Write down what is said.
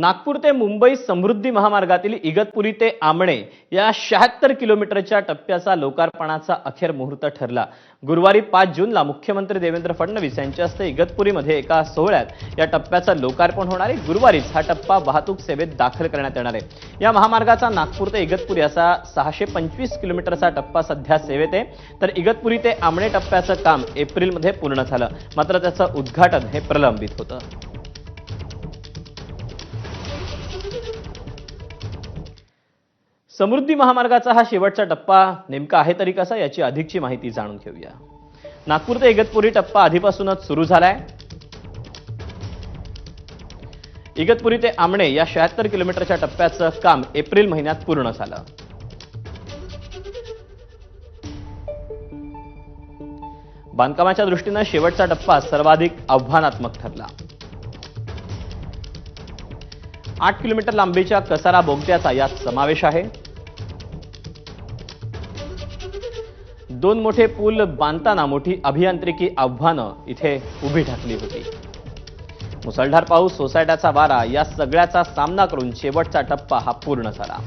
नागपूर ते मुंबई समृद्धी महामार्गातील इगतपुरी ते आमणे या शहात्तर किलोमीटरच्या टप्प्याचा लोकार्पणाचा अखेर मुहूर्त ठरला. गुरुवारी पाच जूनला मुख्यमंत्री देवेंद्र फडणवीस यांच्या हस्ते इगतपुरीमध्ये एका सोहळ्यात या टप्प्याचं लोकार्पण होणार आहे. गुरुवारीच हा टप्पा वाहतूक सेवेत दाखल करण्यात येणार आहे. या महामार्गाचा नागपूर ते इगतपुरी असा सहाशे पंचवीस किलोमीटरचा टप्पा सध्या सेवेत आहे. तर इगतपुरी ते आमणे टप्प्याचं काम एप्रिलमध्ये पूर्ण झालं. मात्र त्याचं उद्घाटन हे प्रलंबित होतं. समृद्धी महामार्गाचा हा शेवटचा टप्पा नेमका आहे तरी कसा याची अधिकची माहिती जाणून घेऊया. नागपूर ते इगतपुरी टप्पा आधीपासूनच सुरू झालाय. इगतपुरी ते आमणे या शहात्तर किलोमीटरच्या टप्प्याचं काम एप्रिल महिन्यात पूर्ण झालं. बांधकामाच्या दृष्टीनं शेवटचा टप्पा सर्वाधिक आव्हानात्मक ठरला. आठ किलोमीटर लांबीच्या कसारा बोगद्याचा यात समावेश आहे. दोन मोठे पूल बांधताना मोठी अभियांत्रिकी आव्हानं इथे उभी ठाकली होती. मुसळधार पाऊस सोसायट्याचा वारा या सगळ्याचा सामना करून शेवटचा टप्पा हा पूर्ण झाला.